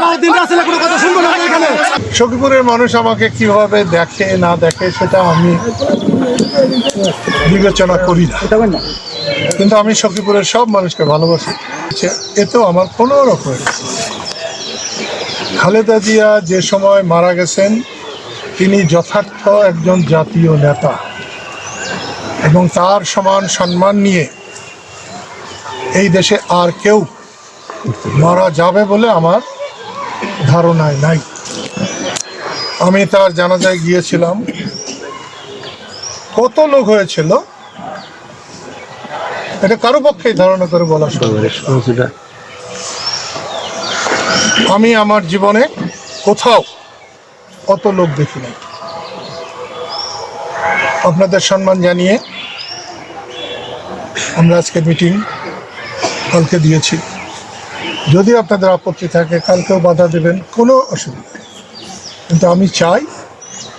সালাউদ্দিন রাসেলের কোনো কথা শুনব না এখানে। সখীপুরের মানুষ আমাকে কীভাবে দেখে না দেখে সেটা আমি বিবেচনা করি না। কিন্তু আমি সখীপুরের সব মানুষকে ভালোবাসি। এতেও আমার কোনো রকম খালেদা জিয়া যে সময় মারা গেছেন তিনি যথার্থ একজন জাতীয় নেতা এবং তার সমান সম্মান নিয়ে এই দেশে আর কেউ মারা যাবে বলে আমার ধারণায় নাই। আমি তার জানাজায় গিয়েছিলাম। কত লোক হয়েছিল? এটা কারও পক্ষেই ধারণা করে বলা। আমি আমার জীবনে কোথাও অত লোক দেখি নাই। আপনাদের সম্মান জানিয়ে আমরা আজকে মিটিং কালকে দিয়েছি। যদি আপনাদের আপত্তি থাকে, কালকেও বাধা দেবেন, কোনো অসুবিধা। কিন্তু আমি চাই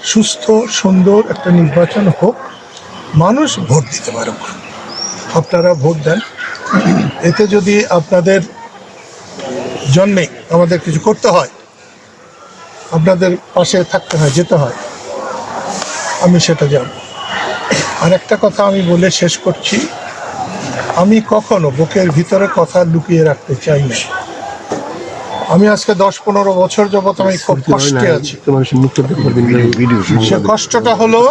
সুস্থ, সুন্দর একটা নির্বাচন হোক, মানুষ ভোট দিতে পারুক। আপনারা ভোট দেন। এতে যদি আপনাদের জন্যে আমাদের কিছু করতে হয়, আপনাদের পাশে থাকতে হয়, যেতে হয়, আমি সেটা যাব আর একটা কথা আমি বলে শেষ করছি। আমি কখনো বুকের ভিতরে কথা লুকিয়ে রাখতে চাই না। আমি আজকে দশ পনেরো বছর যাবত আমি খুব কষ্টে আছি। সে কষ্টটা হলো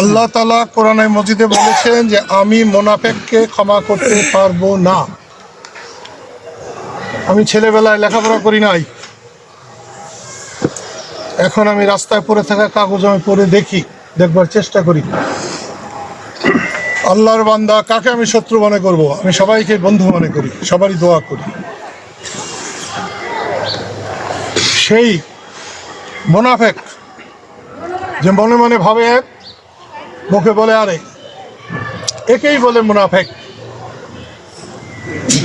আল্লাহ তালা কোরআনে মজিদে বলেছেন যে আমি মোনাফেককে ক্ষমা করতে পারব না। আমি ছেলেবেলায় লেখাপড়া করি নাই। এখন আমি রাস্তায় পড়ে থাকা কাগজ আমি পড়ে দেখি দেখবার চেষ্টা করি। আল্লাহর বান্দা, কাকে আমি শত্রু মনে করব? আমি সবাইকে বন্ধু মনে করি, সবারই দোয়া করি। সেই মোনাফেক যে মনে মনে ভাবে এক মুখে বলে, আরে, একেই বলে মুনাফেক।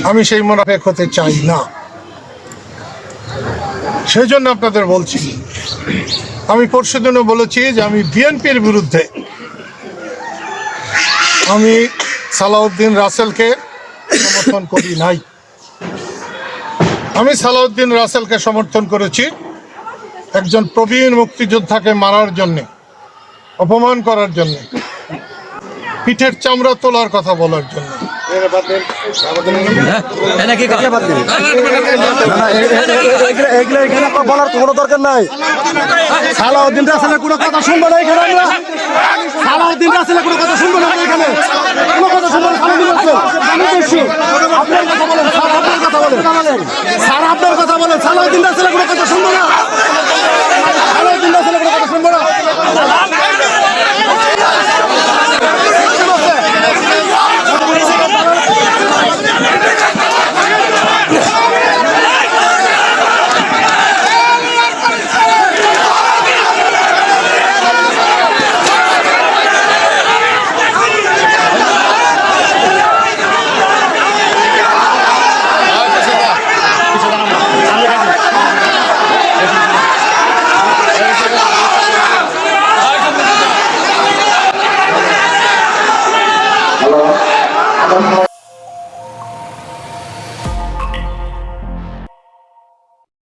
আমি সেই মুনাফেক হতে চাই না। সেই জন্য আপনাদের বলছি, আমি পরশু দিনও বলেছি যে আমি বিএনপির বিরুদ্ধে আমি সালাউদ্দিন রাসেলকে সমর্থন করি নাই। আমি সালাউদ্দিন রাসেলকে সমর্থন করেছি একজন প্রবীণ মুক্তিযোদ্ধাকে মারার জন্যে, অপমান করার জন্যে, পিঠের চামড়া তোলার কথা বলার জন্য। বলার কোনো দরকার নাই। সালাউদ্দিন রাসেলের কোনো কথা শুনব না এখানে আমরা। সালাউদ্দিন রাসেলের কোনো কথা শুনব না এখানে। কোনো কথা শুনব না আপনার কথা বলেন স্যার আপনার কথা বলেন। স্যার আপনার কথা বলেন সালাউদ্দিন রাসেলের কোনো কথা come home.